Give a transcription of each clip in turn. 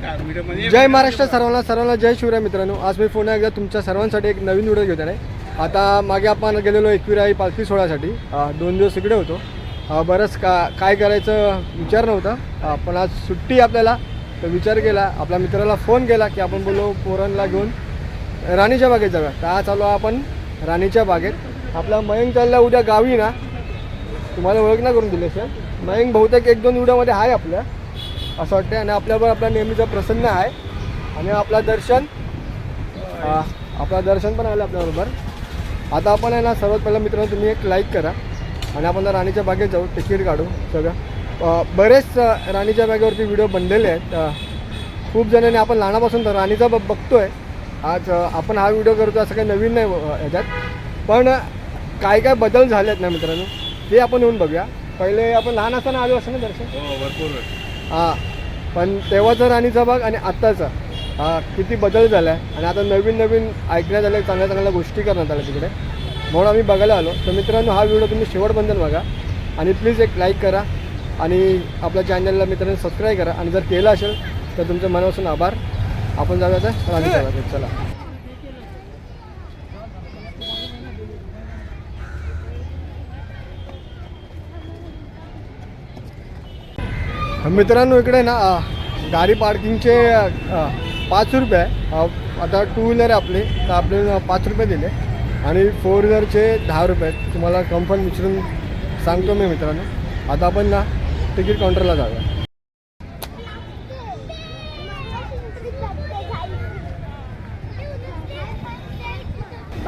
जय महाराष्ट्र सर्वांना सर्वांना जय शिवराय मित्रांनो. आज मी पुन्हा एकदा तुमच्या सर्वांसाठी एक नवीन व्हिडिओ घेत आहे. आता मागे आपण गेलेलो एकविराई पालखी सोहळ्यासाठी. दोन दिवस इकडे होतो. बरंच का काय करायचं विचार नव्हता. पण आज सुट्टी आपल्याला. तर विचार केला आपल्या मित्राला फोन केला की आपण बोललो पोरांना घेऊन राणीच्या बागेत जाऊया. तर आज आलो आपण राणीच्या बागेत. आपला मयंक चालला उद्या गावी ना. तुम्हाला ओळख ना करून दिले सर मयंक बहुतेक एक दोन व्हिडिओमध्ये आहे आपल्या. असं वाटतं आणि आपल्याबरोबर आपला नेहमीचा प्रसन्न आहे. आणि आपला दर्शन आपला दर्शन पण आलं आपल्याबरोबर. आता आपण आहे ना सर्वात पहिला मित्रांनो तुम्ही एक लाईक करा. आणि आपण राणीच्या बागेत जाऊ तिकीट काढू सगळं. बरेच राणीच्या बागेवरती व्हिडिओ बनलेले आहेत. खूप जणांनी आपण लहानापासून तर राणीचा ब बघतोय. आज अ, आपण हा व्हिडिओ करतो असं काही नवीन नाही अ, ह्याच्यात पण काय काय बदल झाले आहेत ना मित्रांनो ते आपण येऊन बघूया. पहिले आपण लहान असताना आलो असं ना दर्शन? हो भरपूर. हां. पण तेव्हाचा राणीचा भाग आणि आत्ताचा. हा किती बदल झाला आहे आणि आता नवीन नवीन ऐकण्यात आलं चांगल्या चांगल्या गोष्टी करण्यात आल्या तिकडे. म्हणून आम्ही बघायला आलो. तर मित्रांनो हा व्हिडिओ तुम्ही शेवटपर्यंत बघा. आणि प्लीज एक लाईक करा. आणि आपल्या चॅनलला मित्रांनो सबस्क्राईब करा. आणि जर केलं असेल तर तुमचं मनापासून आभार. आपण जाऊया तर चला. मित्रांनो इकडे ना गाडी पार्किंगचे पाच रुपये आहे. आता टू व्हीलर आहे आपली. तर आपले पाच रुपये दिले. आणि फोर व्हीलरचे दहा रुपये आहेत. तुम्हाला कम्फर्ट विचारून सांगतो मी मित्रांनो. आता आपण ना तिकीट काउंटरला जाऊया.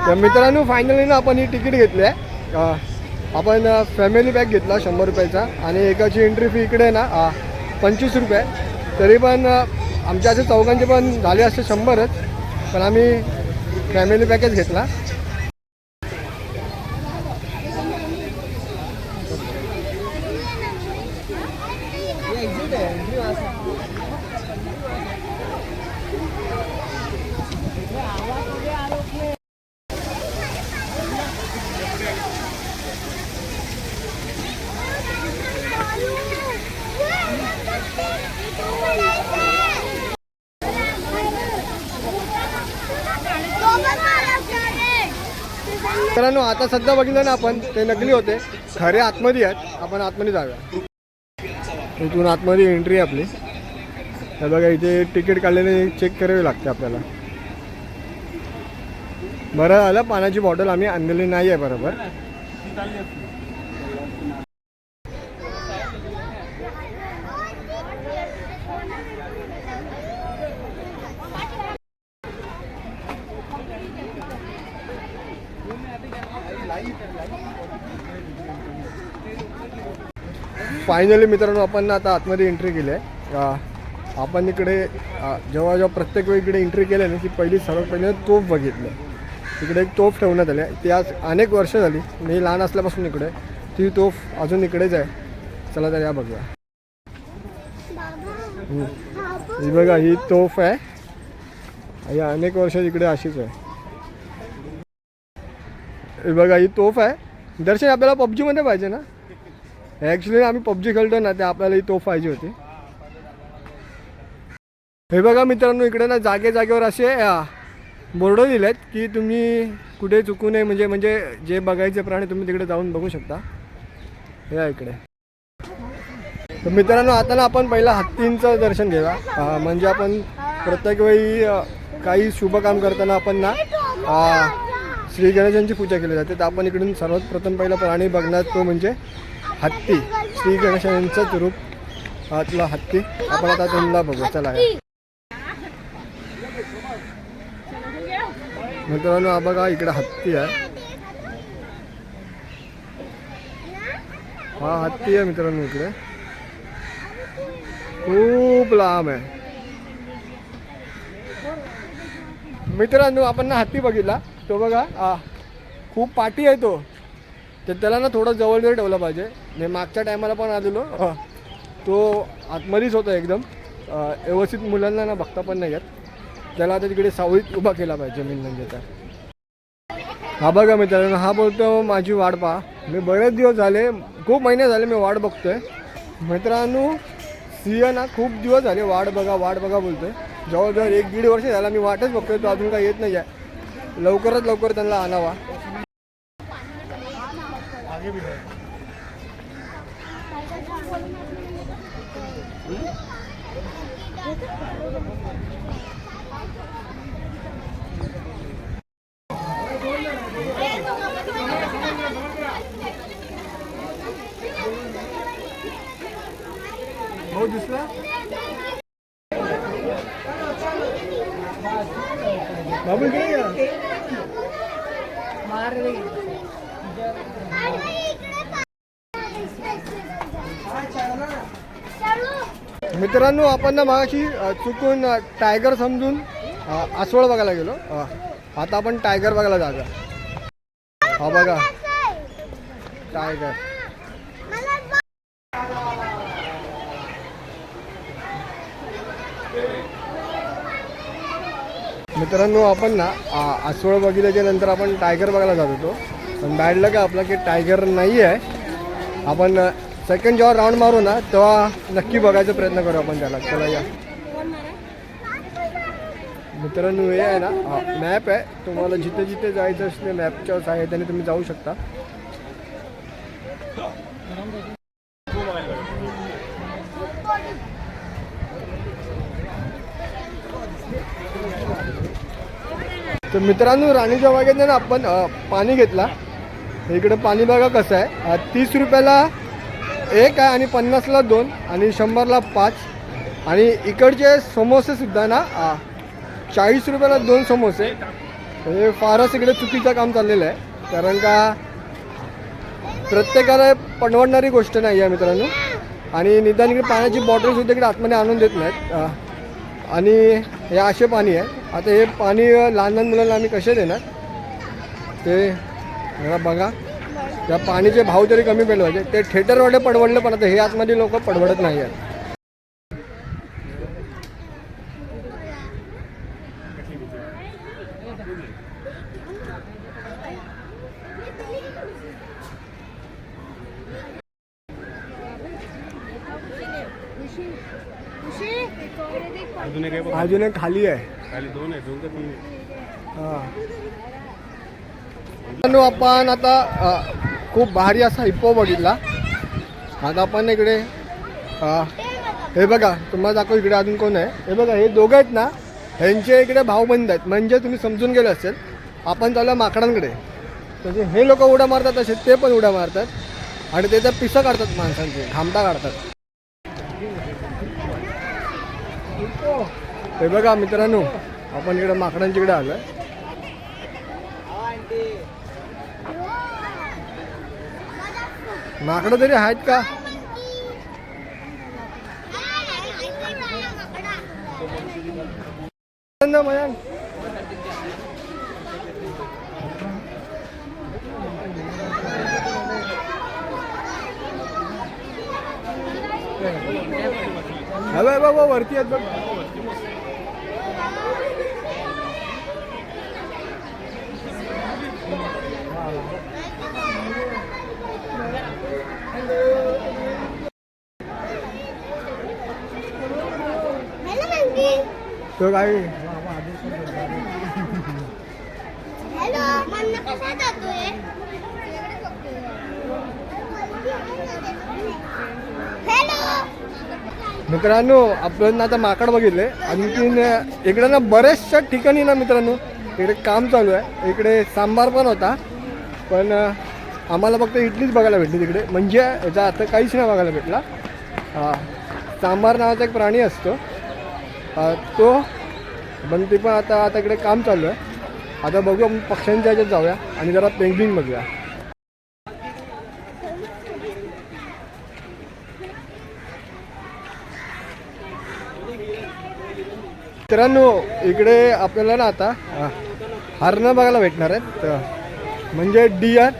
तर मित्रांनो फायनली ना आपण ही तिकीट घेतली आहे. आपण फॅमिली पॅक घेतला शंभर रुपयाचा आणि एकाची एंट्री फी इकडे ना पंचवीस रुपये. तरी पण आमच्या असे चौघांचे पण झाले असते शंभरच पण आम्ही फॅमिली पॅकेज घेतला. मित्रांनो आता सध्या बघितलं ना आपण ते नकली होते. खरे आतमध्ये आहेत. आपण आतमध्ये जाऊया. इथून आतमध्ये एंट्री आहे आपली. तर बघा इथे तिकीट काढलेले चेक करावे लागते आपल्याला. बरं झालं पाण्याची बॉटल आम्ही आणलेली नाही आहे बरोबर. फायनली मित्रांनो आपण ना आता आतमध्ये एंट्री केली आहे. आपण इकडे जेव्हा जेव्हा प्रत्येक वेळी इकडे एंट्री केली ना की पहिली सर्वात पहिले तोफ बघितलं तिकडे एक तोफ ठेवण्यात आली आहे. ती आज अनेक वर्ष झाली. मी लहान असल्यापासून इकडे ती तोफ अजून इकडेच आहे. चला तर या बघूया. ही बघा ही तोफ आहे. ही अनेक वर्ष इकडे अशीच आहे. बघा ही तोफ आहे. दर्शन आपल्याला पबजीमध्ये पाहिजे ना? ॲक्च्युली आम्ही पबजी खेळतो ना ते आपल्यालाही तो तोफ पाहिजे होती. हे बघा मित्रांनो इकडे ना जागे जागेवर असे बोर्ड दिलेत की तुम्ही कुठे चुकू नये म्हणजे म्हणजे जे बघायचे प्राणी तुम्ही तिकडे जाऊन बघू शकता. या इकडे. तर मित्रांनो आता ना आपण पहिला हत्तींचं दर्शन घेऊया. म्हणजे आपण प्रत्येक वेळी काही शुभ काम करताना आपण ना श्री गणेशांची पूजा केली जाते. तर आपण इकडून सर्वात प्रथम पहिला प्राणी बघणार तो म्हणजे हत्ती. श्री गणेशांचंच रूप आतला हत्ती. आपण आता त्यांना बघू. चला. मित्रांनो हा बघा इकडे हत्ती आहे. हा हत्ती आहे मित्रांनो इकडे. खूप लांब आहे. मित्रांनो आपण ना हत्ती बघितला. तो बघा खूप पाठी आहे तो. तर त्याला ना थोडं जवळ जवळ ठेवला पाहिजे. मी मागच्या टायमाला पण आलेलो. तो आतमध्येच होता एकदम. व्यवस्थित मुलांना ना बघता पण नाही येत. त्याला आता तिकडे सावळीत उभा केला पाहिजे मेन म्हणजे तर हा बघा मित्रांनो हा बोलतो माझी वाट पहा. मी बरेच दिवस झाले खूप महिने झाले मी वाट बघतोय. मित्रांनो सिंह ना खूप दिवस झाले वाट बघा वाट बघा बोलतोय. जवळजवळ एक दीड वर्ष झाला मी वाटच बघतोय तो अजून काही येत नाही आहे लवकरात लवकर त्यांना आणावा. भाऊ दिसला बाबू इकडे ये. मित्रांनो आपण ना मागाशी चुकून टायगर समजून आसवळ बघायला गेलो. आता आपण टायगर बघायला जागा हा हो बघा. टायगर. मित्रांनो आपण ना आसवळ बघितल्याच्या नंतर आपण टायगर बघायला जात होतो. पण बॅडलं का आपलं की टायगर नाही आहे आपण सेकंड जेव्हा राऊंड मारू ना तेव्हा नक्की बघायचा प्रयत्न करू आपण त्याला. चला या. मित्रांनो हे आहे ना मॅप आहे. तुम्हाला जिथे जिथे जायचं असले मॅपच्या सहाय्याने तुम्ही जाऊ शकता. तर मित्रांनो राणीच्या बागेत ना आपण पाणी घेतला. इकडे पाणी बघा कसं आहे. तीस रुपयाला एक आहे आणि पन्नासला दोन आणि शंभरला पाच. आणि इकडचे समोसेसुद्धा ना चाळीस रुपयाला दोन समोसे. हे फारच इकडे चुकीचं काम चाललेलं आहे. कारण का प्रत्येकाला परवडणारी गोष्ट नाही आहे मित्रांनो. आणि निदान इकडे पाण्याची बॉटलसुद्धा इकडे आतमध्ये आणून देत नाहीत. आणि हे असे पाणी आहे. आता हे पाणी लहान लहान मुलांना आम्ही कसे देणार? ते जरा बघा त्या पाणीचे भाव तरी कमी पेलवायचे ते थिएटरवाले पडवडले पण आता हे आतमध्ये लोक पडवडत नाही आहेत अजून एक खाली आहे खाली दोन आहे दोन का तीन आहे. हा. मित्रांनो, आपण आता खूप भारी असा हिप्पो बघितला. आता आपण इकडे हे बघा तुम्हाला दाखव इकडे अजून कोण आहे. हे बघा हे दोघं आहेत ना ह्यांचे इकडे भावबंद आहेत. म्हणजे तुम्ही समजून गेले असेल आपण चाललं माकडांकडे. म्हणजे हे लोक उड्या मारतात असे ते पण उड्या मारतात. आणि ते तर पिसं काढतात माणसांचे घामटा काढतात. हे बघा मित्रांनो आपण इकडे माकडांच्याकडे आहे माकडं तरी आहेत का? ना मयांक. हवं बाबा वरती आहेत बघ. तो काय? मित्रांनो आपण आता माकड बघितले. आणखीन इकडे ना बऱ्याचशा ठिकाणी ना मित्रांनो इकडे काम चालू आहे. इकडे सांबार पण होता. पण आम्हाला फक्त इडलीच बघायला भेटली तिकडे. म्हणजे याचा आता काहीच नाही बघायला भेटला. हा, सांबार नावाचा एक प्राणी असतो. तो पण ते पण आता आता इकडे काम चालू आहे. आता बघू आपण पक्ष्यांच्या ह्याच्यात जाऊया आणि जरा पेंटिंग बघूया. मित्रांनो इकडे आपल्याला ना आता हरणं बघायला भेटणार आहेत. म्हणजे डिअर.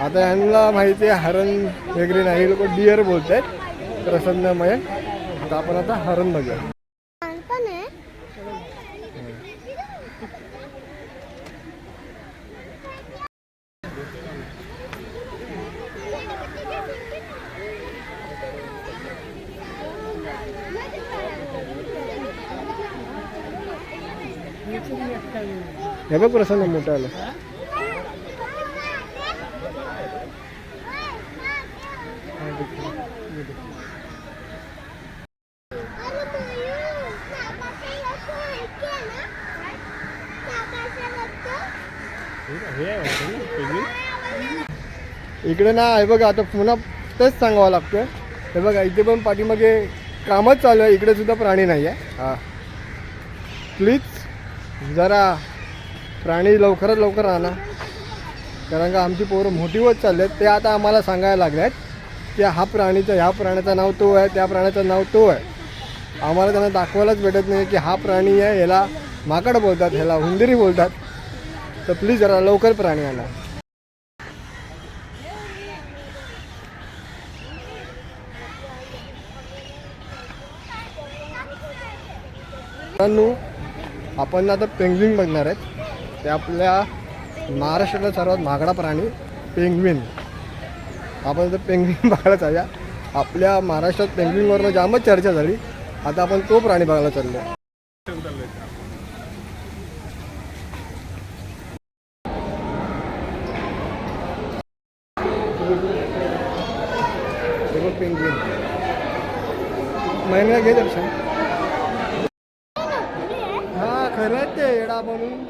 आता ह्यांना माहिती आहे हरण वगैरे नाही लोक डिअर बोलत आहेत प्रसन्नमय. आता आपण आता हरण बघूया. हे बघ प्रसन्न मोठं आलं. ना? आहे इकडे ना हे बघा आता पुन्हा तेच सांगावं लागतं हे बघा इथे पण पाठीमागे कामच चालू आहे. इकडे सुद्धा प्राणी नाही आहे हां. प्लीज जरा प्राणी लवकरात लवकर आणा कारण का आमची पोरं मोठी होत चालली आहेत ते आता आम्हाला सांगायला लागले आहेत की हा प्राणीचं ह्या प्राण्याचं नाव तो आहे त्या प्राण्याचं नाव तो आहे. आम्हाला त्यांना दाखवायलाच भेटत नाही की हा प्राणी आहे ह्याला माकड बोलतात ह्याला हुंदिरी बोलतात. तर प्लीज जरा लवकर प्राणी आणा. मित्रांनो आपण आता पेंग्विन बघणार आहेत. ते आपल्या महाराष्ट्रातला सर्वात महागडा प्राणी पेंग्विन. आपण आता पेंग्विन बघायला चालूया. आपल्या महाराष्ट्रात पेंग्विनवरनं जामच चर्चा झाली. आता आपण तो प्राणी बघायला चाललो पेंग्विन. महिन्याला घे दर्शन हा खरंच ते येडा म्हणून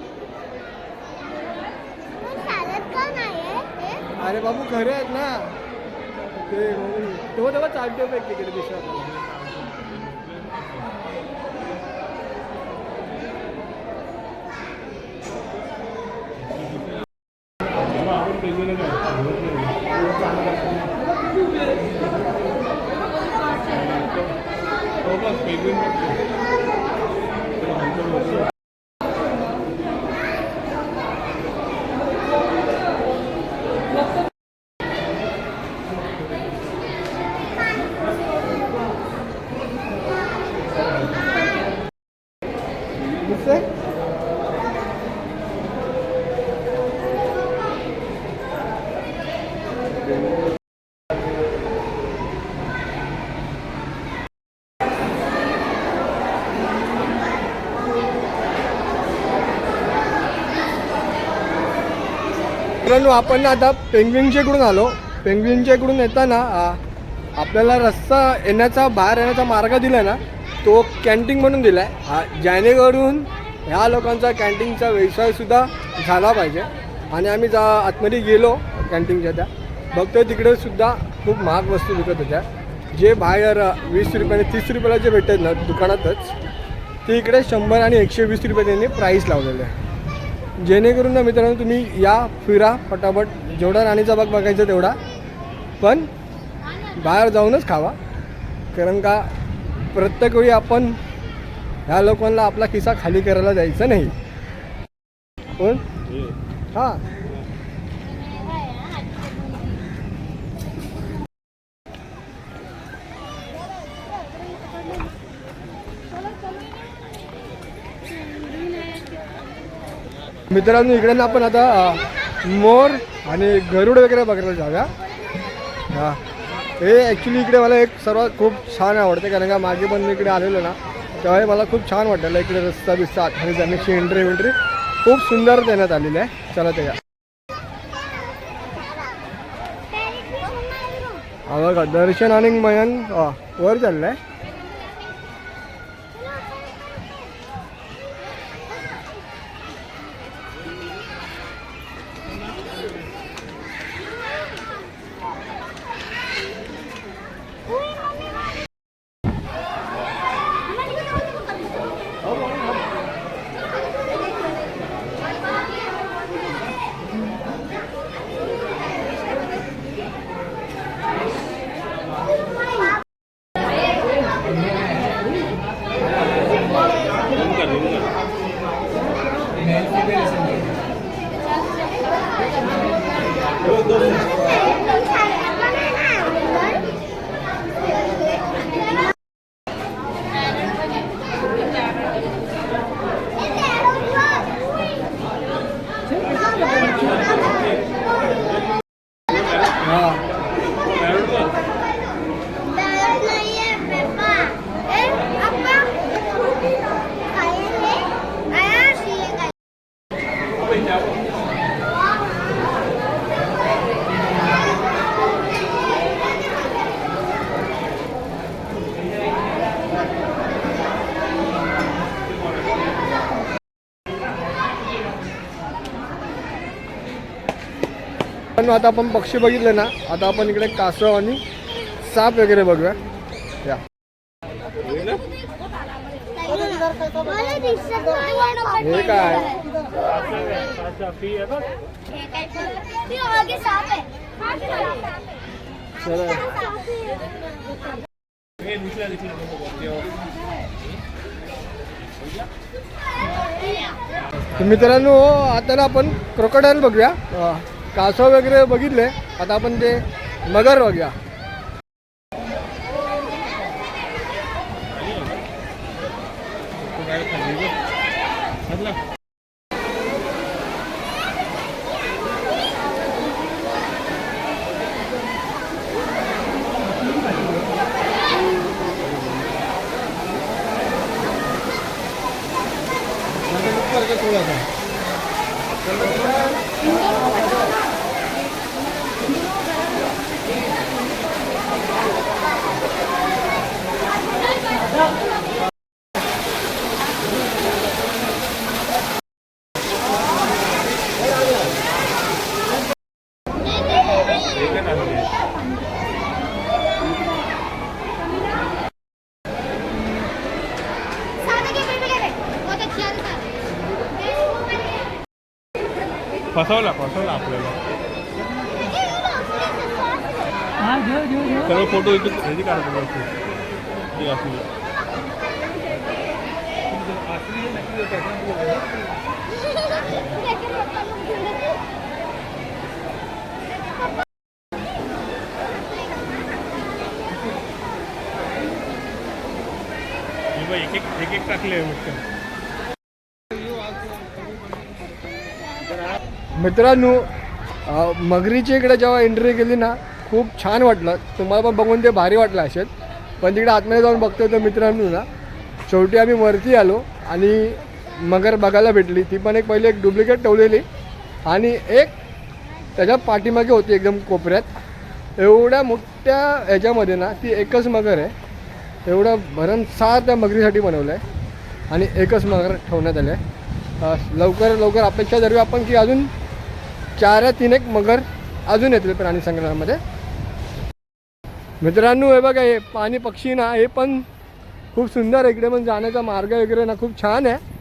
पण चालत का नाही आहे ते? अरे बाबू खरे आहेत ना ते म्हणून तो तेव्हा चालते बघ तिकडे दिसत आपण मित्रांनो आपण आता पेंग्विनच्या इकडून आलो. पेंग्विनच्या इकडून येताना आपल्याला रस्ता येण्याचा बाहेर येण्याचा मार्ग दिला ना तो कॅन्टीन म्हणून दिला आहे हा जेणेकरून ह्या लोकांचा कॅन्टीनचा व्यवसायसुद्धा झाला पाहिजे. आणि आम्ही जा आतमध्ये गेलो कॅन्टीनच्या त्या. बघतोय तिकडे सुद्धा खूप महाग वस्तू विकत होत्या. जे बाहेर वीस रुपयाने तीस रुपयाला जे भेटत ना दुकानातच ते इकडे शंभर आणि एकशे वीस रुपये त्यांनी प्राईस लावलेलं आहे. जेणेकरून ना मित्रांनो तुम्ही या फिरा फटाफट जेवढा राणीचा बाग बघायचा तेवढा. पण बाहेर जाऊनच खावा. कारण का प्रत्येक वेळी आपण ह्या लोकांना आपला किस्सा खाली करायला जायचं नाही. पण हां. मित्रांनो इकडे ना आपण आता मोर आणि गरुड वगैरे बघायला जाऊया. हां. हे ॲक्च्युली इकडे मला एक सर्वात खूप छान आवडते कारण का मागे पण मी इकडे आलेलो ना तेव्हा मला खूप छान वाटलेलं इकडे रस्ता बिस्ता आणि जाण्याची एंट्री वेंट्री खूप सुंदर देण्यात आलेली आहे. चला ते या. बघा दर्शन आणि मयन वर वर आहे मित्रांनो आता आपण पक्षी बघितले ना आता आपण इकडे कासव आणि साप वगैरे बघूया. या. हे काय? मित्रांनो आता ना आपण क्रोकोडाईल बघूया. कासव वगैरे बघितले. आता आपण ते मगर बघूया साधं घे, बेबी घे, बेबी. बहुत अच्छी आहे साधं. फसवला फसवला आपल्याला सर्व फोटो इथे ह्याची काढतो ती असली एक एक एक एक टाकले मस्त मित्रांनो मगरीची मगरीच्या इकडे जेव्हा एंट्री केली ना खूप छान वाटलं. तुम्हाला पण बघून ते भारी वाटलं असेल. पण तिकडे आतमध्ये जाऊन बघतोय तर मित्रांनो ना शेवटी आम्ही वरती आलो आणि मगर बघायला भेटली. ती पण एक पहिले एक डुप्लिकेट ठेवलेली. आणि एक त्याच्या पाठीमागे होती एकदम कोपऱ्यात. एवढ्या मोठ्या ह्याच्यामध्ये ना ती एकच मगर आहे. एवढं भरमसार त्या मगरीसाठी बनवलं आहे. आणि एकच मगर ठेवण्यात आलं आहे. लवकर लवकर अपेक्षा धरूया आपण की अजून चार या तीन एक मगर अजून येतील प्राणी संग्रहामध्ये. मित्रांनो हे बघा हे पाणी पक्षी ना हे पण खूप सुंदर इकडे पण जाण्याचा मार्ग वगैरे ना खूप छान आहे.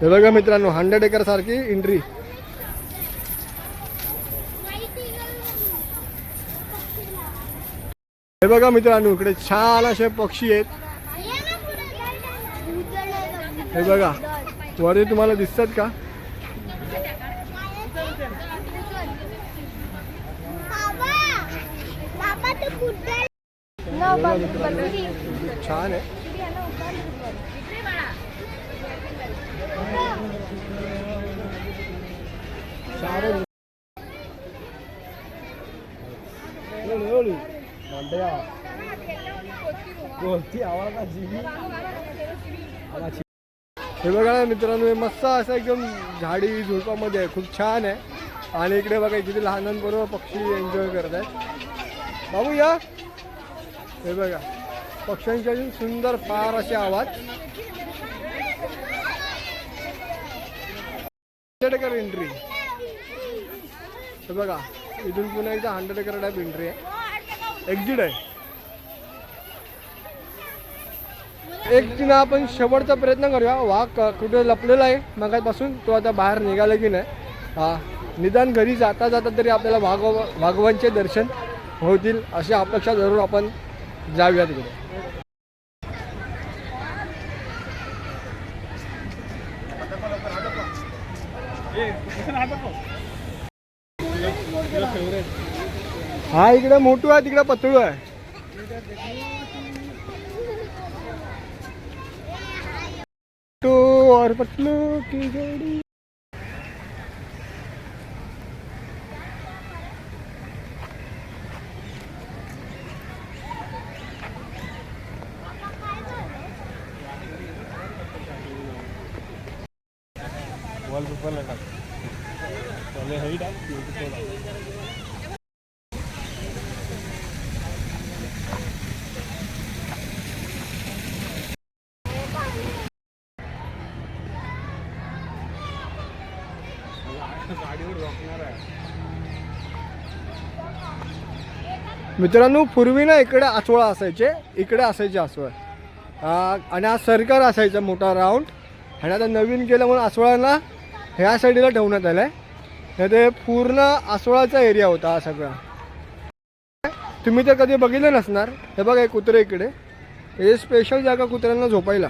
हे बघा मित्रांनो हंड्रेड एकर सारखी एंट्री हे बघा मित्रांनो इकडे छान असे पक्षी आहेत. हे बघा वरती तुम्हाला दिसतात का? छान आहे. कोणती आवाजाची? हे बघा ना मित्रांनो हे मस्त असं एकदम झाडी झुडपामध्ये आहे. खूप छान आहे. आणि इकडे बघा किती लहानांबरोबर पक्षी एन्जॉय करत आहेत. बाबू या. हे बघा पक्ष्यांचे अजून सुंदर फार असे आवाज. हंड्रेड एकर एंट्री हे बघा इथून पुन्हा एकदा हंड्रेड एकर टाईप एंट्री आहे. एक्झिट आहे. एक तिनं आपण शेवटचा प्रयत्न करूया. वाघ कुठे लपलेला आहे मगापासून. तो आता बाहेर निघाला की नाही. हा निदान घरी जाता जाता तरी आपल्याला वाघ वाघवांचे दर्शन होतील अशी अपेक्षा जरूर आपण जाऊया तिकडे. हा इकडे मोठू आहे तिकडे पतळू आहे. तो और पतलू की जोड़ी. वॉलपेपरला टाक त्याला हेही टाक मित्रांनो पूर्वी ना इकडे आचवळा असायचे इकडे असायचे आसवळ आणि हा सरकार असायचा मोठा राऊंड. आणि आता नवीन केलं म्हणून आसवळाला ह्या साईडला ठेवण्यात आलं आहे ते पूर्ण आसवळाचा एरिया होता हा सगळा. तुम्ही तर कधी बघितलं नसणार. हे बघा हे कुत्रे इकडे. हे स्पेशल जागा कुत्र्यांना झोपायला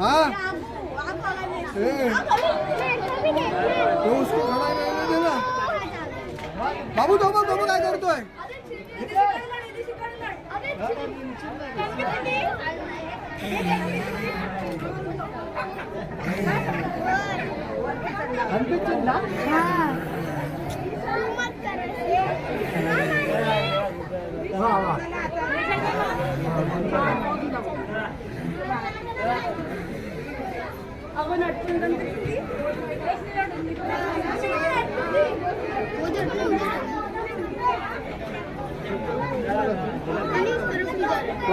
हा ए, तो उसको खड़ा रहने देना. बाबू तो काय करतोय? बाबू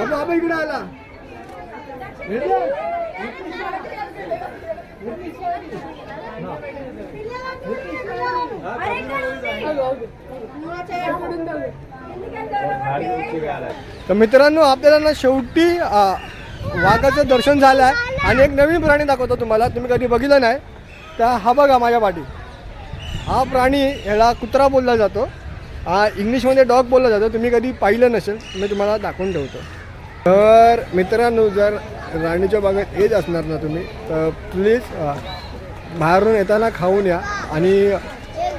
बाबा इकडे आला. तर मित्रांनो आपल्याला ना शेवटी वाघाचं दर्शन झालं आहे आणि एक नवीन प्राणी दाखवतो तुम्हाला. तुम्ही कधी बघितलं नाही. तर हा बघा माझ्या पाठी. हा प्राणी ह्याला कुत्रा बोलला जातो. हा इंग्लिशमध्ये डॉग बोलला जातो. तुम्ही कधी पाहिलं नसेल मी तुम्हाला दाखवून ठेवतो. तर मित्रांनो जर राणीच्या बागेत येत असणार ना तुम्ही तर प्लीज बाहेरून येताना खाऊन या. आणि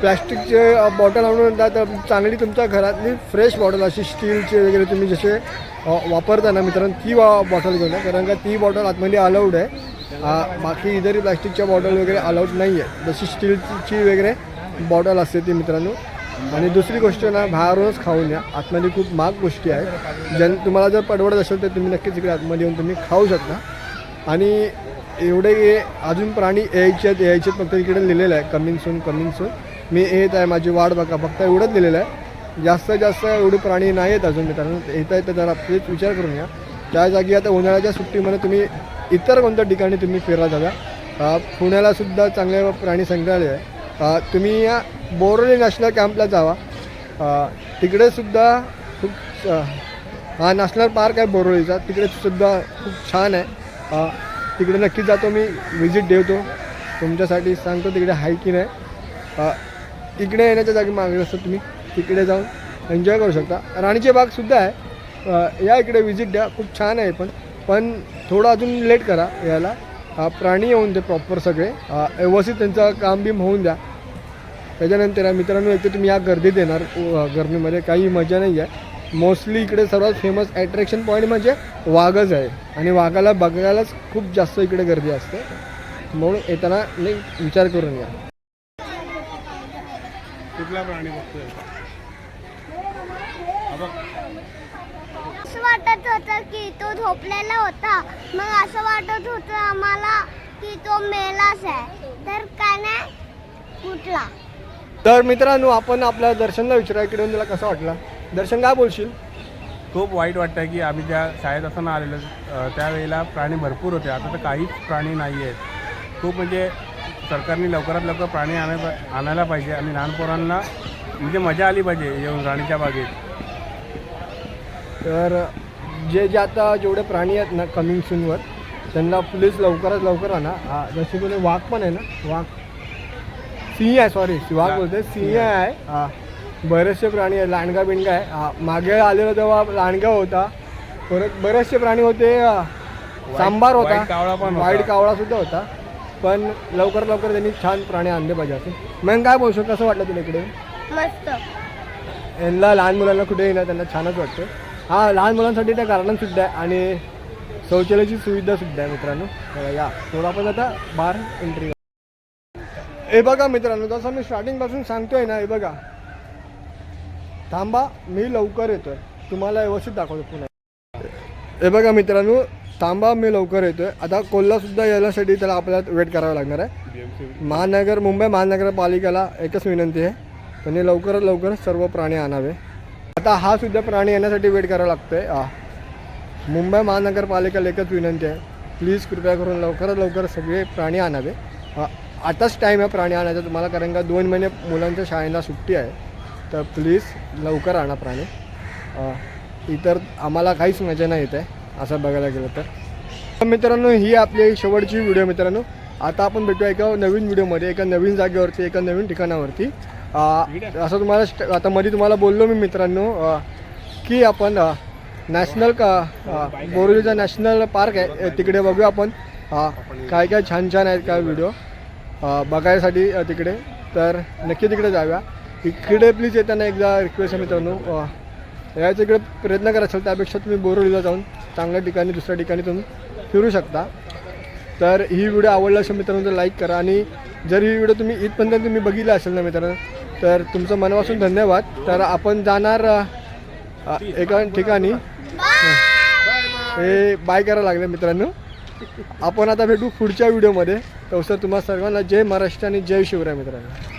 प्लॅस्टिकचे बॉटल आणून येतात तर चांगली तुमच्या घरातली फ्रेश बॉटल अशी स्टीलचे वगैरे तुम्ही जसे वापरता ना मित्रांनो ती बॉटल घेऊन या. कारण का ती बॉटल आतमध्ये अलाउड आहे. बाकी इतरही प्लॅस्टिकच्या बॉटल वगैरे अलाउड नाही आहे जशी स्टीलची वगैरे बॉटल असते ती मित्रांनो. आणि दुसरी गोष्ट ना बाहेरूनच खाऊन या. आतमध्ये खूप महाग गोष्टी आहेत. ज्यां तुम्हाला जर परवडत असेल तर तुम्ही नक्कीच इकडे आतमध्ये येऊन तुम्ही खाऊ शकता. आणि एवढे हे अजून प्राणी यायचे आहेत यायचे आहेत फक्त इकडे लिहिलेलं आहे कमिंग सून कमिंग सून मी येत आहे माझी वाट बघा. फक्त एवढंच लिहिलेलं आहे. जास्तीत जास्त एवढे प्राणी नाही आहेत अजून. मित्रांनो येत आहे तर जरा प्लीज विचार करून या. त्या जागी आता उन्हाळ्याच्या सुट्टीमध्ये तुम्ही इतर कोणत्या ठिकाणी तुम्ही फिरला जाव्या पुण्यालासुद्धा चांगले प्राणी संग्रहालय आहे. तुम्ही या बोरोली नॅशनल कॅम्पला जावा. तिकडेसुद्धा खूप हा नॅशनल पार्क आहे बोरोलीचा. तिकडे सुद्धा खूप छान आहे. तिकडे नक्की जातो मी व्हिजिट देतो. तुमच्यासाठी सांगतो तिकडे आहे. की नाही इकडे येण्याच्या जागी मागे असतं तुम्ही. तिकडे जाऊन एन्जॉय करू शकता. राणीचे बागसुद्धा आहे. या इकडे व्हिजिट द्या. खूप छान आहे पण पण थोडं अजून लेट करा याला प्राणी येऊन दे प्रॉपर सगळे. व्यवस्थित त्यांचं काम बीम होऊन द्या. त्याच्यानंतर आहे मित्रांनो तर तुम्ही या गर्दीत येणार. गर्दीमध्ये काही मजा नाही आहे. मोस्टली इकडे सर्वात फेमस ॲट्रॅक्शन पॉईंट म्हणजे वाघच आहे. आणि वाघाला बघायलाच खूप जास्त इकडे गर्दी असते. म्हणून येताना नाही विचार करून या. कुठला प्राणी बघतोय? बघ. असं वाटत होतं की तो झोपलेला होता. मग असं वाटत होतं आम्हाला की तो मेलाच आहे. तर काय नाही? कुठला? तर मित्रांनो आपण आपल्या दर्शनला विचारा इकडे तुला कसं वाटलं? दर्शन काय बोलशील? खूप वाईट वाटतं की आम्ही ज्या शाळेत असताना आलेलो त्यावेळेला प्राणी भरपूर होते. आता तर काहीच प्राणी नाही आहेत खूप म्हणजे सरकारने लवकरात लवकर प्राणी आणाय आणायला पाहिजे आणि लहान पोरांना म्हणजे मजा आली पाहिजे येऊन राणीच्या बागेत. तर जे जे आता जेवढे प्राणी आहेत ना कमिंग सूनवर त्यांना प्लीज लवकरात लवकर आणा. जसे कोणी वाघ पण आहे ना वाघ सिंह आहे सॉरी वाघ बोलते सिंह आहे. हा. बरेचसे प्राणी आहे लांडगा बिंडगा आहे. हा, मागे आलेलो तेव्हा लांडगा होता परत बरेचसे प्राणी होते हा, सांबार होता. व्हाईट कावळा पण सुद्धा होता. पण लवकर लवकर त्यांनी छान प्राणी आणले पाहिजे असं. मग काय बोलतो कसं वाटलं तुला इकडे? मस्त. यांना लहान मुलांना कुठे येणं त्यांना छानच वाटतं. हा लहान मुलांसाठी त्या गार्डन सुद्धा आहे. आणि शौचालयाची सुविधा सुद्धा आहे मित्रांनो. तर या. थोडा आपण आता बार एंट्री हे बघा मित्रांनो जसं मी स्टार्टिंगपासून सांगतोय ना हे बघा. थांबा मी लवकर येतोय. तुम्हाला व्यवस्थित दाखवतो पुन्हा. हे बघा मित्रांनो थांबा मी लवकर येतोय. आता कोल्हासुद्धा येण्यासाठी त्याला आपल्याला वेट करावं लागणार आहे. महानगर मुंबई महानगरपालिकेला एकच विनंती आहे. त्यांनी लवकरात लवकर सर्व प्राणी आणावे. आता हा सुद्धा प्राणी येण्यासाठी वेट करावा लागतोय. हा. मुंबई महानगरपालिकेला एकच विनंती आहे. प्लीज कृपया करून लवकरात लवकर सगळे प्राणी आणावे. हा. आताच टाईम आहे प्राणी आणायचा. तुम्हाला कारण का दोन महिने मुलांच्या शाळेला सुट्टी आहे. तर प्लीज लवकर आणा प्राणी. इतर आम्हाला काहीच मजा नाही येत आहे. असं बघायला गेलं तर. मित्रांनो ही आपली शेवटची व्हिडिओ मित्रांनो. आता आपण भेटूया एका नवीन व्हिडिओमध्ये एका नवीन जागेवरती एका नवीन ठिकाणावरती. असं तुम्हाला आता मध्ये तुम्हाला बोललो मी मित्रांनो की आपण नॅशनल का बोरिवलीचा नॅशनल पार्क आहे. तिकडे बघूया आपण. काय काय छान छान आहेत काय व्हिडिओ बघायसाठी तिकडे. तर नक्की तिकडे जाऊया. इकडे प्लीज येताना एकदा रिक्वेस्ट आहे मित्रांनो. यायचा इकडे प्रयत्न करा. असेल त्यापेक्षा तुम्ही बोरवलीला जाऊन चांगल्या ठिकाणी दुसऱ्या ठिकाणी तुम्ही फिरू शकता. तर ही व्हिडिओ आवडला असेल मित्रांनो तर लाईक करा. आणि जर ही व्हिडिओ तुम्ही इथपर्यंत तुम्ही बघितला असेल ना मित्रांनो तर तुमचं मनापासून धन्यवाद. तर आपण जाणार एका ठिकाणी. हे बाय करायला लागले मित्रांनो. आपण आता भेटू पुढच्या व्हिडिओमध्ये. तर सर तुम्हाला सर्वांना जय महाराष्ट्र आणि जय शिवराय मित्रांनो.